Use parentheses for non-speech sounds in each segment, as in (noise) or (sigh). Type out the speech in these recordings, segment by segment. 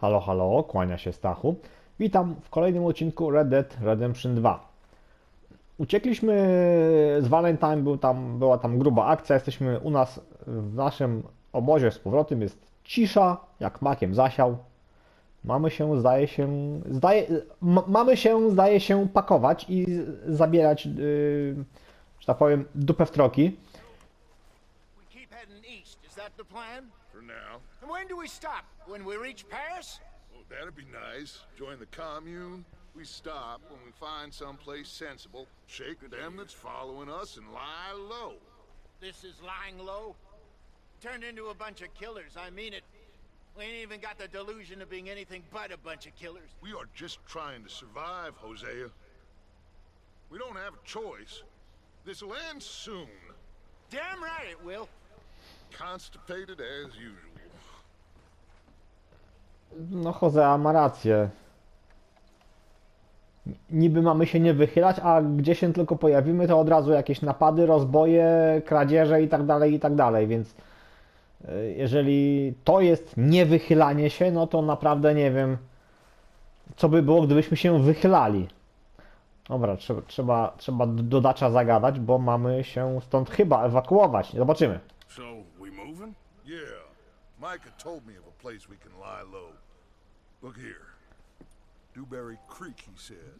Halo, halo, kłania się Stachu. Witam w kolejnym odcinku Red Dead Redemption 2. Uciekliśmy z Valentine, był tam, była tam gruba akcja, jesteśmy u nas w naszym obozie z powrotem, jest cisza, jak makiem zasiał. Mamy się, zdaje się, zdaje, mamy się, zdaje się, pakować i zabierać, yy, że tak powiem, dupę w troki. That the plan? For now. And when do we stop? When we reach Paris? Well, that'd be nice. Join the commune. We stop when we find someplace sensible, shake them that's following us, and lie low. This is lying low. Turned into a bunch of killers. I mean it. We ain't even got the delusion of being anything but a bunch of killers. We are just trying to survive, Hosea. We don't have a choice. This'll end soon. Damn right it will. Constipated as usual. No Josea ma rację. Niby mamy się nie wychylać, a gdzie się tylko pojawimy, to od razu jakieś napady, rozboje, kradzieże i tak dalej, i tak dalej, więc y, jeżeli to jest niewychylanie się, no to naprawdę nie wiem, co by było, gdybyśmy się wychylali. Dobra, trzeba, trzeba, trzeba dodacza zagadać, bo mamy się stąd chyba ewakuować. Zobaczymy. So? Yeah. Micah told me of a place we can lie low. Look here. Dewberry Creek, he said.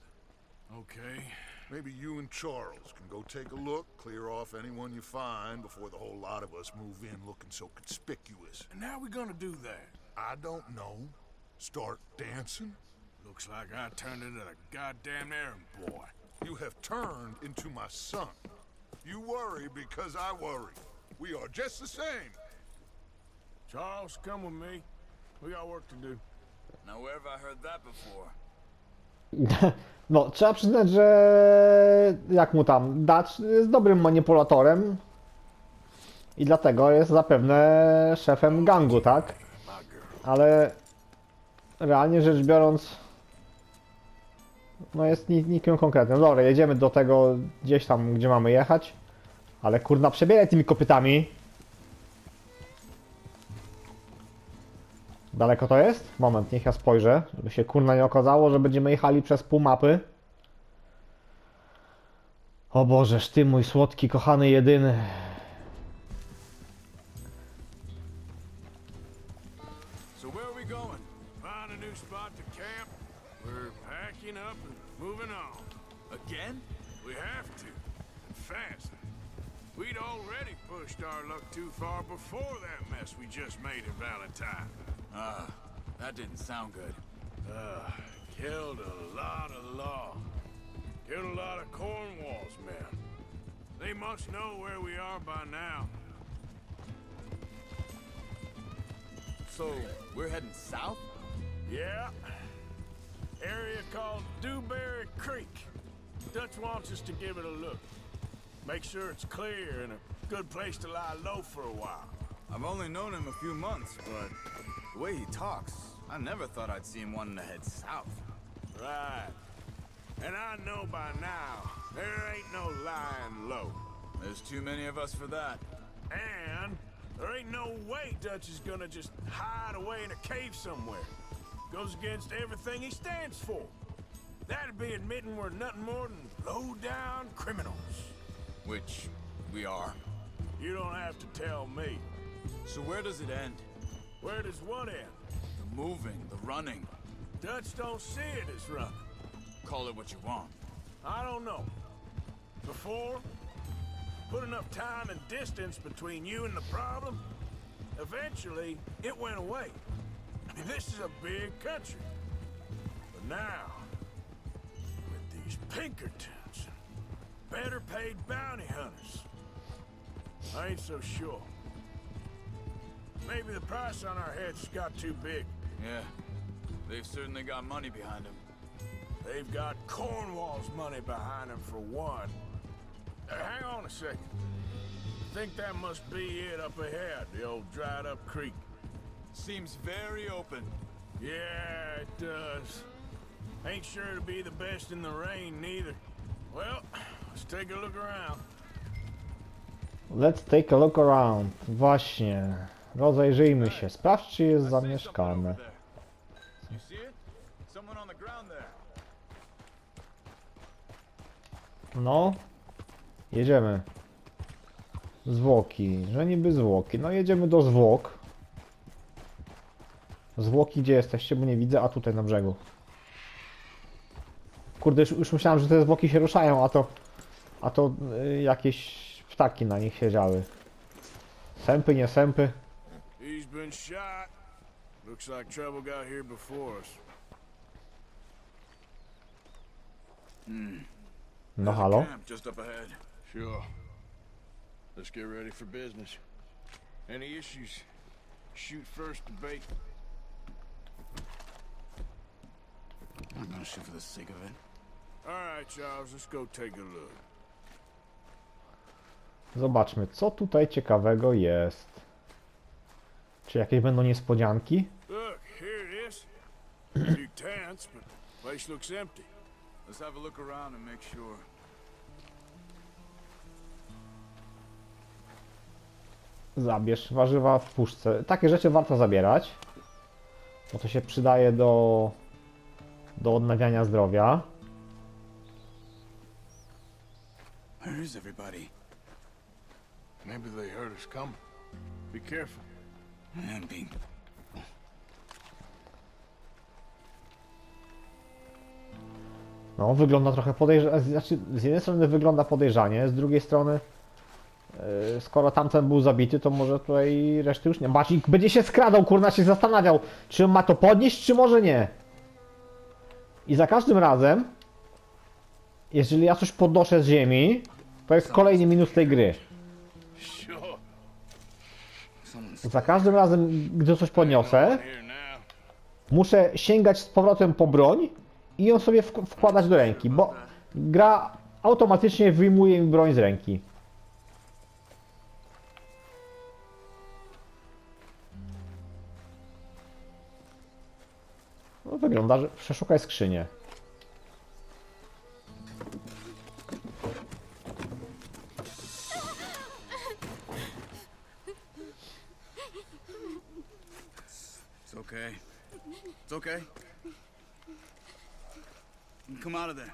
Okay. Maybe you and Charles can go take a look, clear off anyone you find before the whole lot of us move in looking so conspicuous. And how we gonna do that? I don't know. Start dancing? Looks like I turned into a goddamn errand boy. You have turned into my son. You worry because I worry. We are just the same. Charles, come with me. We got work to do. Now where have I heard that before? (laughs) No, trzeba przyznać, że jak mu tam, Dutch jest dobrym manipulatorem i dlatego jest zapewne szefem gangu, tak? Ale realnie rzecz biorąc, no jest ni- nikim konkretnym. Dobra, jedziemy do tego gdzieś tam, gdzie mamy jechać, ale kurna, przebieraj tymi kopytami. Daleko to jest? Moment, niech ja spojrzę, żeby się kurna nie okazało, że będziemy jechali przez pół mapy. O Bożeż, ty mój słodki, kochany, jedyny. We'd already pushed our luck too far before that mess we just made at Valentine. Ah, that didn't sound good. Uh, killed a lot of law. Killed a lot of Cornwall's men. They must know where we are by now. So, we're heading south? Yeah. Area called Dewberry Creek. Dutch wants us to give it a look. Make sure it's clear and a good place to lie low for a while. I've only known him a few months, but the way he talks, I never thought I'd see him wanting to head south. Right. And I know by now, there ain't no lying low. There's too many of us for that. And there ain't no way Dutch is gonna just hide away in a cave somewhere. Goes against everything he stands for. That'd be admitting we're nothing more than low-down criminals. Which we are. You don't have to tell me. So where does it end? Where does one end? The moving, the running. Dutch don't see it as running. Call it what you want. I don't know. Before, put enough time and distance between you and the problem, eventually it went away. I mean, this is a big country. But now, with these Pinkertons better paid bounty hunters, I ain't so sure. Maybe the price on our heads got too big. Yeah, they've certainly got money behind them. They've got Cornwall's money behind them for one. Uh, hang on a second. I think that must be it up ahead, the old dried up creek. Seems very open. Yeah, it does. Ain't sure to be the best in the rain, neither. Well, let's take a look around. Let's take a look around. Właśnie. Rozejrzyjmy się. Sprawdź, czy jest zamieszkane. No. Jedziemy. Zwłoki, że niby zwłoki. No jedziemy do zwłok. Zwłoki gdzie jesteście, bo nie widzę, a tutaj na brzegu. Kurde, już, już myślałem, że te zwłoki się ruszają, a to... A to y, jakieś ptaki na nich siedziały. Sępy, nie sępy. He's been shot. Looks like trouble got here before us. Hmm. No halo? Camp just up ahead. Sure. Let's get ready for business. Any issues? Shoot first, debate. I'm not gonna shoot for the sake of it. All right, Charles, let's go take a look. Zobaczmy, co tutaj ciekawego jest. Czy jakieś będą niespodzianki? (clears throat) Zabierz warzywa w puszce. Takie rzeczy warto zabierać, bo to się przydaje do, do odnawiania zdrowia. Where is everybody? Maybe they heard us coming. Be careful. No, wygląda trochę podejrzanie. Znaczy, z jednej strony wygląda podejrzanie, z drugiej strony, yy, skoro tamten był zabity, to może tutaj reszty już nie. Bacik będzie się skradał, kurna się zastanawiał, czy ma to podnieść, czy może nie. I za każdym razem, jeżeli ja coś podnoszę z ziemi, to jest kolejny minus tej gry. Sure. Za każdym razem, gdy coś podniosę, muszę sięgać z powrotem po broń i ją sobie wk- wkładać do ręki, bo gra automatycznie wyjmuje mi broń z ręki. No wygląda, że przeszukaj skrzynię. Okay. It's okay. You Come out of there.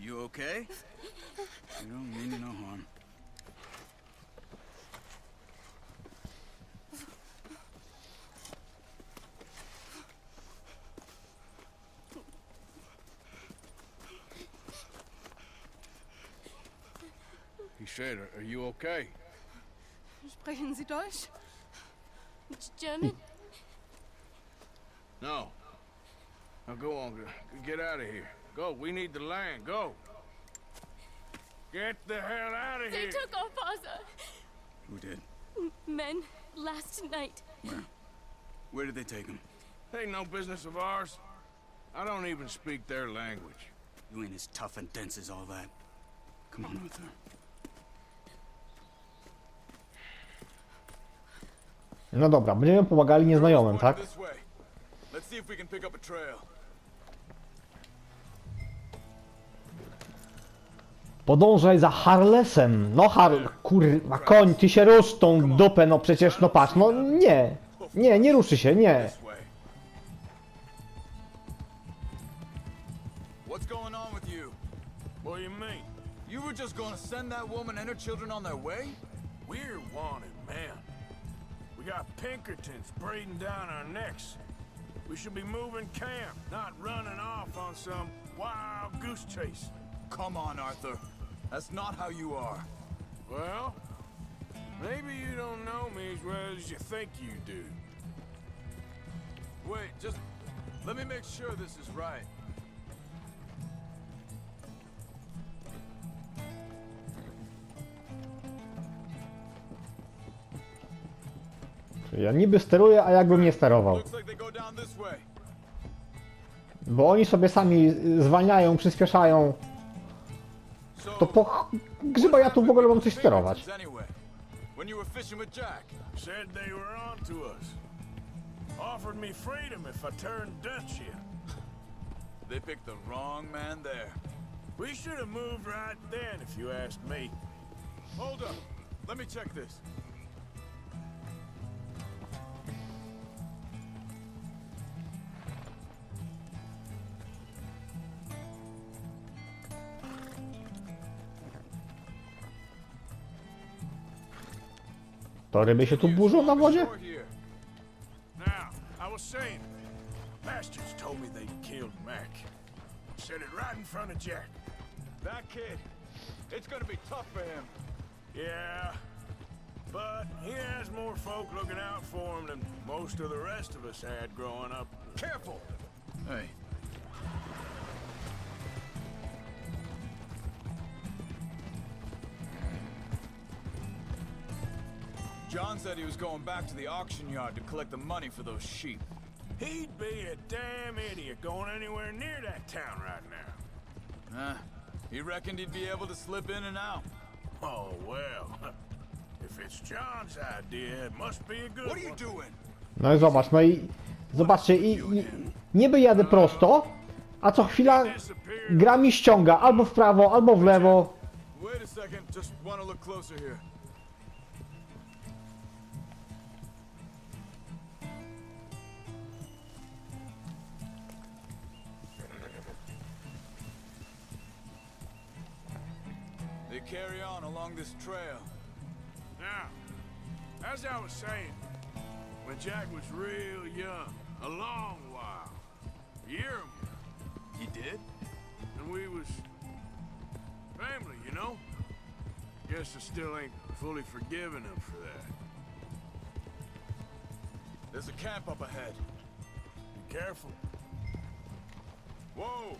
You okay? You don't mean no harm. He said, are you okay? Sprechen Sie Deutsch? German? No. Now go on. g- Get out of here. Go. We need the land. Go. Get the hell out of They here. They took our father. Who did? Men last night. Where did they take him? Ain't no business of ours. I don't even speak their language. You ain't as tough and dense as all that. Come on, Arthur. No dobra, będziemy pomagali nieznajomym, tak? A. Podążaj za Harlesem. No Har... Kurwa, koń, ty się rusz tą dupę, no przecież, no patrz, no nie. Nie, nie ruszy się, nie. What do you mean? You were just gonna send that woman and her children on their way? We're wanted, man. We got Pinkertons breathing down our necks. We should be moving camp, not running off on some wild goose chase. Come on, Arthur. That's not how you are. Well, maybe you don't know me as well as you think you do. Wait, just let me make sure this is right. Ja niby steruję, a jakbym nie sterował. Bo oni sobie sami zwalniają, przyspieszają. To po ch- grzyba ja tu w ogóle mam coś sterować. When you were fishing with Jack, Said they were on to us. Offered me freedom if I turned Dutch here. they picked the wrong man there. We should have moved right then, if you asked me. Hold up. Let me check this. To ryby się tu burzą na wodzie? Shore here. Now, I was saying, bastards told me they killed Mac. Said it right in front of Jack. That kid, it's gonna be tough for him. Yeah, but he has more folk looking out for him than most of the rest of us had growing up. Careful! Hey. John said he was going back to the auction yard to collect the money for those sheep. He'd be a damn idiot going anywhere near that town right now. Huh? He reckoned he'd be able to slip in and out. Oh, well. (laughs) If it's John's idea, it must be a good What are you doing? No i zobacz, no i zobaczcie, i, i niby jadę prosto, a co chwila gra mi ściąga albo w prawo, albo w lewo. Wait a second, just want to look closer here. They carry on along this trail. Now, as I was saying, when Jack was real young, a long while, a year or more, He did? and we was family, you know? Guess I still ain't fully forgiven him for that. There's a camp up ahead. Be careful. Whoa!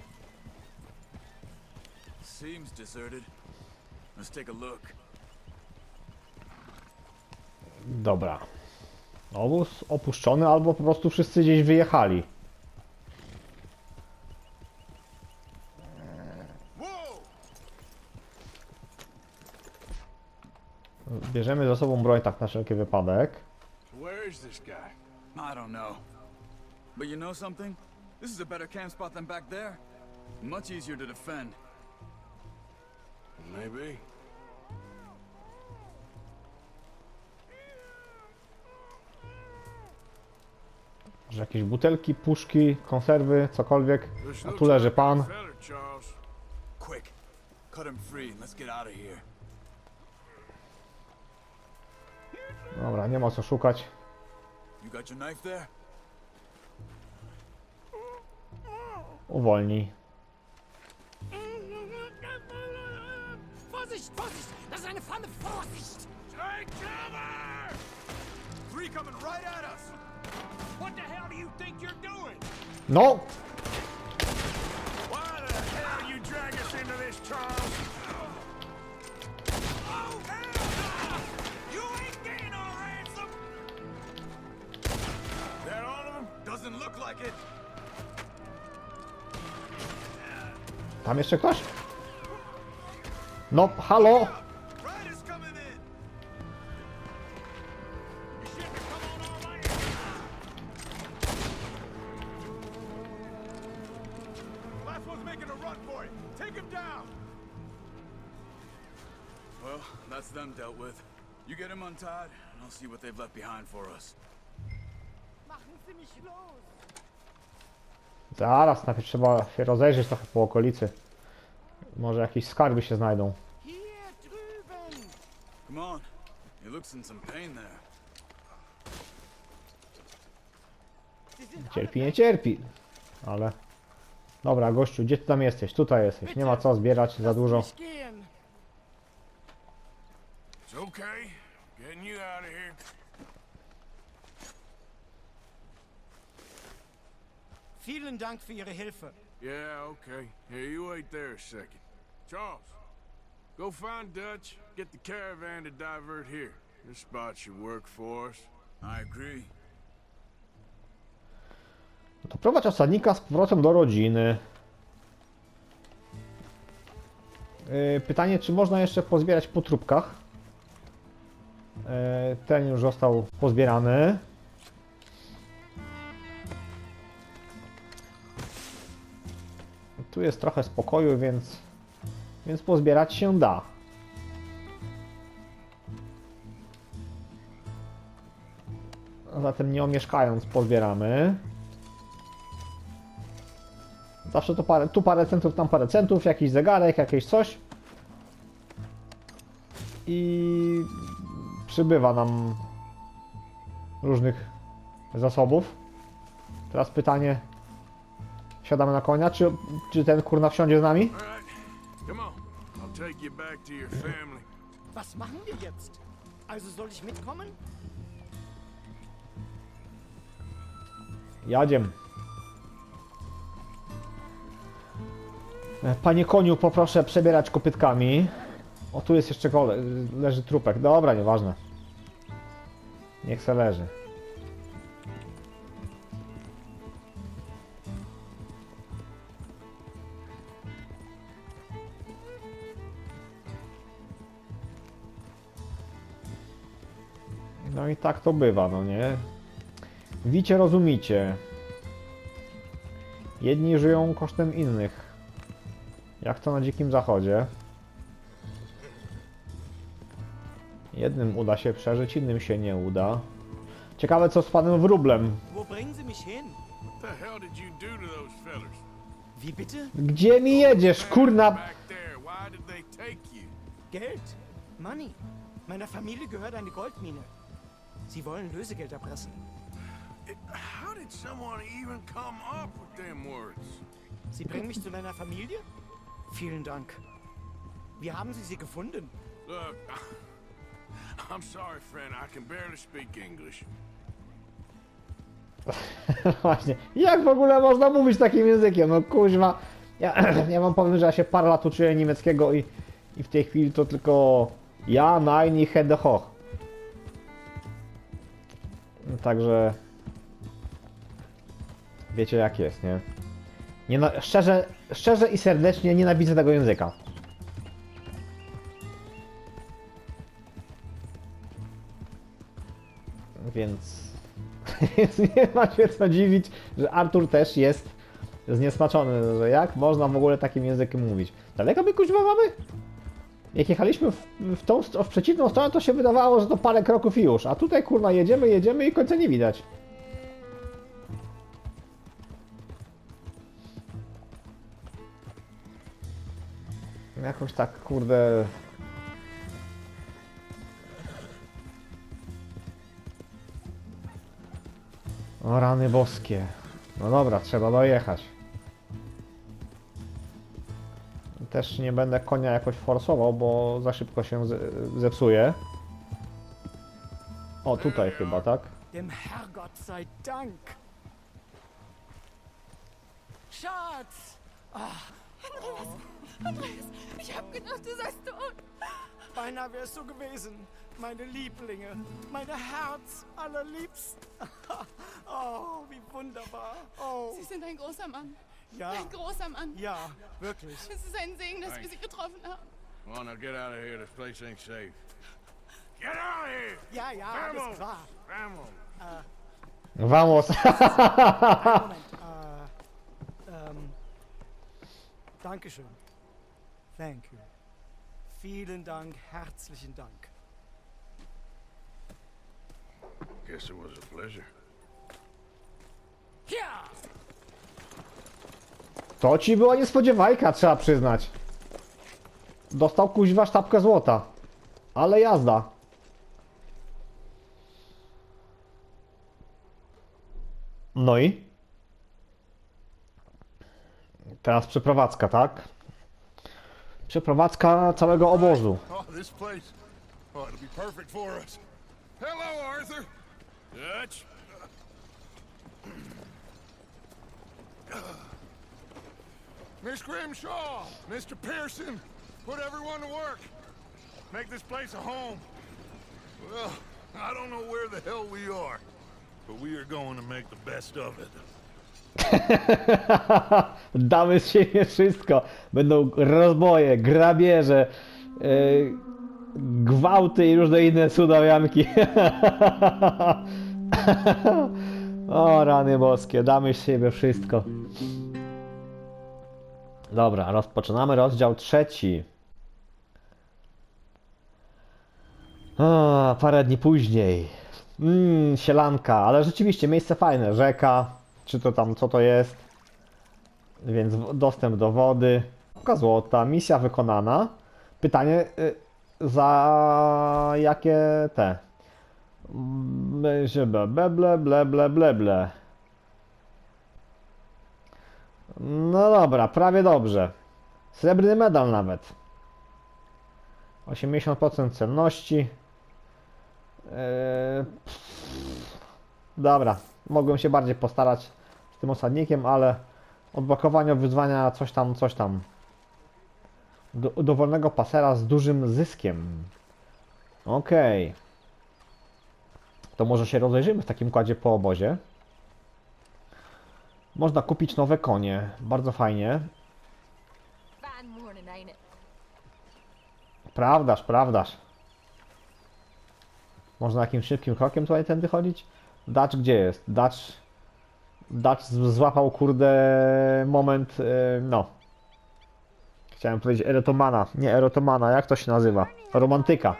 Seems deserted. Let's take a look. Dobra. Obóz opuszczony, albo po prostu wszyscy gdzieś wyjechali. Bierzemy ze sobą broń tak na wszelki wypadek. Where is this guy? I don't know. But you know something? This is a better camp spot than back there. Much easier to defend. Maybe. Że jakieś butelki, puszki, konserwy, cokolwiek. A looks tu leży pan. feller, Charles. Quick, cut him free and let's get out of here. Dobra, nie ma co szukać. You got your knife there? Uwolnij. Vorsicht, Vorsicht! Das ist eine Falle! Vorsicht! Take cover! Three coming right at us! What the hell do you think you're doing? No! Why the hell you drag us into this, Charles? Oh, hell! Ah! You ain't getting our ransom! That all of them? Doesn't look like it. Tam jeszcze ktoś? No, halo! Well, that's them dealt with. You get him untied, and I'll see what they've left behind for us. Zaraz, najpierw trzeba się rozejrzeć trochę po okolicy. Może jakieś skarby się znajdą. Hier drüben! Come on. He looks in some pain there. Sie sind Cierpi, nie cierpi. Ale... Dobra, gościu, gdzie ty tam jesteś? Tutaj jesteś. Nie ma co zbierać za dużo. Vielen Dank für Ihre Hilfe. Yeah, okay. Here, you wait there a second. Charles, go find Dutch. Get the caravan to divert here. This spot should work for us. I agree. To prowadź osadnika z powrotem do rodziny. Yy, Pytanie, czy można jeszcze pozbierać po trupkach? Yy, Ten już został pozbierany. Tu jest trochę spokoju, więc, więc pozbierać się da. Zatem nie omieszkając pozbieramy. Zawsze to parę, tu parę centów, tam parę centów, jakiś zegarek, jakieś coś. I przybywa nam różnych zasobów. Teraz pytanie, siadamy na konia, czy, czy ten kurna wsiądzie z nami? Take you back to your family. Was machen wir jetzt? Also soll ich mitkommen? Jadziem. E, Panie koniu, poproszę przebierać kopytkami. O, tu jest jeszcze kole, leży trupek. Dobra, nieważne. Niech se leży. No i tak to bywa, no nie? Wicie, rozumicie. Jedni żyją kosztem innych. Jak to na dzikim zachodzie. Jednym uda się przeżyć, innym się nie uda. Ciekawe co z panem wróblem. Gdzie mi jedziesz, kurna? Geld. Money. Meiner Familie gehört eine Goldmine. Sie wollen Lösegeld erpressen. How did someone even come up with them words? Sie bringen mich zu deiner Familie? Vielen Dank. Wie haben Sie sie gefunden? Look, (laughs) I'm sorry, friend. I can barely speak English. (laughs) Właśnie. Jak w ogóle można mówić takim językiem? No kuźwa. Ja, (clears throat) ja wam powiem, że ja się parę lat uczyłem niemieckiego i, i w tej chwili to tylko ja, nein i hede hoch. Także wiecie jak jest, nie? nie szczerze, szczerze i serdecznie nienawidzę tego języka. Więc, (laughs) więc nie ma się co dziwić, że Artur też jest zniesmaczony, że jak można w ogóle takim językiem mówić. Daleko my kuźwa mamy? Jak jechaliśmy w, w, tą, w przeciwną stronę, to się wydawało, że to parę kroków i już. A tutaj kurwa jedziemy, jedziemy i końca nie widać. Jakoś tak, kurde... O rany boskie. No dobra, trzeba dojechać. Też nie będę konia jakoś forsował, bo za szybko się ze- zepsuje. O, tutaj chyba, tak? Dem Herrgott sei Dank. Schatz! Andreas, ich hab gedacht, du seist tot. Beinahe wärst du gewesen. Meine Lieblinge. Meine Herz allerliebsten. (laughs) oh, wie wunderbar. Oh, Sie sind ein großer Mann. Ja. Ein großer Mann. Ja, wirklich. Es ist ein Segen, dass wir Sie getroffen haben. Come on, now get out of here. This place ain't safe. Get out of here! Ja, ja, alles Vamos! klar. Vamos! Vamos! Moment. Äh, ähm. Dankeschön. Thank you. Vielen Dank, herzlichen Dank. Guess it was a pleasure. Ja! To ci była niespodziewajka, trzeba przyznać. Dostał kuźwa sztabkę złota. Ale jazda. No i? Teraz przeprowadzka, tak? Przeprowadzka całego obozu. Oh, this place. Oh, it'll be perfect for us. Hello, Arthur. Dutch? Miss Grimshaw, Mr. Pearson, put everyone to work. Make this place a home. Well, I don't know where the hell we are, but we are going to make the best of it. (laughs) Damy z siebie wszystko. Będą rozboje, grabieże, yy, gwałty i różne inne cudawianki. (laughs) o rany boskie, damy z siebie wszystko. Dobra, rozpoczynamy rozdział trzeci. A, parę dni później. Mmm, sielanka, ale rzeczywiście miejsce fajne. Rzeka, czy to tam, co to jest. Więc dostęp do wody. Sztabka złota, misja wykonana. Pytanie, y, za jakie te Mm, ble, ble, ble, ble, ble, ble. No dobra, prawie dobrze. Srebrny medal nawet. 80% cenności. Eee. Dobra, mogłem się bardziej postarać z tym osadnikiem, ale odblokowanie wyzwania coś tam, coś tam. Do, dowolnego pasera z dużym zyskiem. Okej. To może się rozejrzymy w takim kładzie po obozie. Można kupić nowe konie. Bardzo fajnie. Prawdaż, prawdaż. Można jakimś szybkim krokiem tutaj tędy chodzić? Dacz gdzie jest? Dacz... Dacz złapał kurde moment, e, no. Chciałem powiedzieć erotomana. Nie erotomana, jak to się nazywa? Romantyka.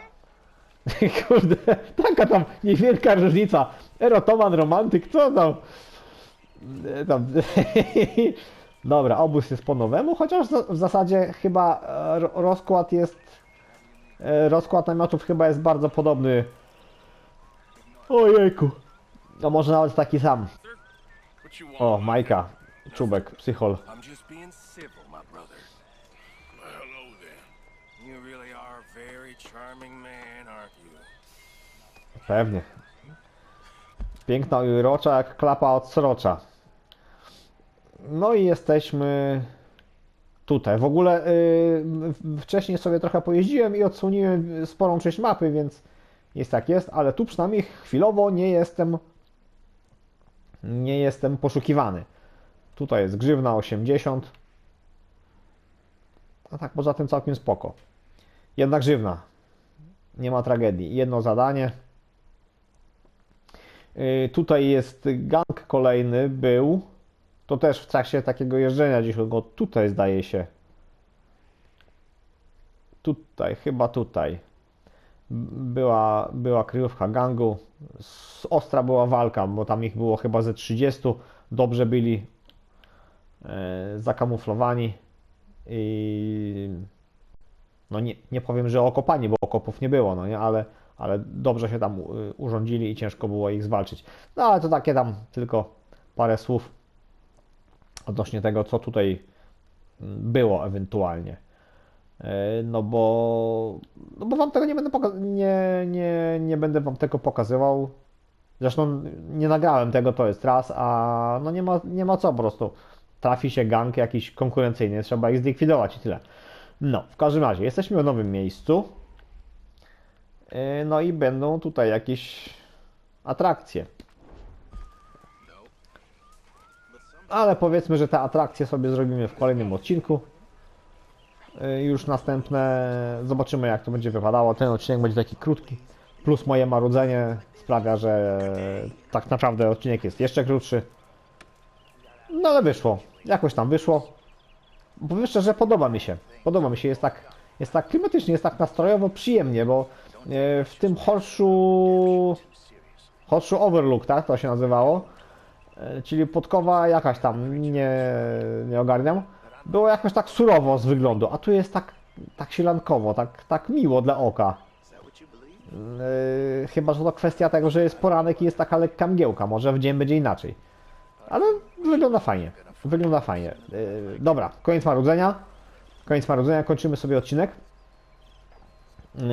(laughs) Kurde, taka tam niewielka różnica. Erotoman, romantyk, co tam? Tam. (laughs) Dobra, obóz jest po nowemu, chociaż w zasadzie chyba e, ro- rozkład jest E, Rozkład namiotów chyba jest bardzo podobny. Ojejku. No może nawet taki sam. O, Majka. Czubek, psychol. Pewnie. Piękna i urocza jak klapa od srocza. No i jesteśmy tutaj. W ogóle y, w- wcześniej sobie trochę pojeździłem i odsłoniłem sporą część mapy, więc jest jak jest, ale tu przynajmniej chwilowo nie jestem nie jestem poszukiwany. Tutaj jest grzywna 80. A tak poza tym całkiem spoko. Jedna grzywna. Nie ma tragedii. Jedno zadanie. Yy, Tutaj jest gang kolejny, był. To też w trakcie takiego jeżdżenia gdzieś go tutaj zdaje się. Tutaj, chyba tutaj. Była, była kryjówka gangu. Ostra była walka, bo tam ich było chyba ze 30. Dobrze byli e, zakamuflowani. I no nie, nie powiem, że okopani, bo okopów nie było, no nie, ale, ale dobrze się tam urządzili i ciężko było ich zwalczyć. No ale to takie tam tylko parę słów odnośnie tego, co tutaj mm, było ewentualnie. E, No bo, no bo wam tego nie będę nie, nie, nie będę wam tego pokazywał. Zresztą nie nagrałem tego, to jest raz, a no nie ma, nie ma co po prostu. Trafi się gang jakiś konkurencyjny, trzeba ich zlikwidować i tyle. No, w każdym razie, jesteśmy w nowym miejscu. Yy, No i będą tutaj jakieś atrakcje. Ale powiedzmy, że te atrakcje sobie zrobimy w kolejnym odcinku. Yy, Już następne zobaczymy jak to będzie wypadało. Ten odcinek będzie taki krótki. Plus moje marudzenie sprawia, że tak naprawdę odcinek jest jeszcze krótszy. No ale wyszło. Jakoś tam wyszło. Powiem szczerze, podoba mi się. Podoba mi się, jest tak, jest tak klimatycznie, jest tak nastrojowo przyjemnie, bo e, w tym Horseshoe, Horseshoe Overlook, tak to się nazywało, czyli podkowa jakaś tam, nie, nie ogarniam, było jakoś tak surowo z wyglądu, a tu jest tak, tak sielankowo, tak, tak miło dla oka. E, Chyba, że to kwestia tego, że jest poranek i jest taka lekka mgiełka, może w dzień będzie inaczej. Ale wygląda fajnie. Wygląda fajnie. Yy, dobra, koniec marudzenia. Koniec marudzenia, kończymy sobie odcinek. Yy,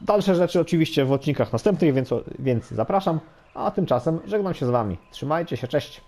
dalsze rzeczy oczywiście w odcinkach następnych, więc, więc zapraszam. A tymczasem żegnam się z Wami. Trzymajcie się, cześć.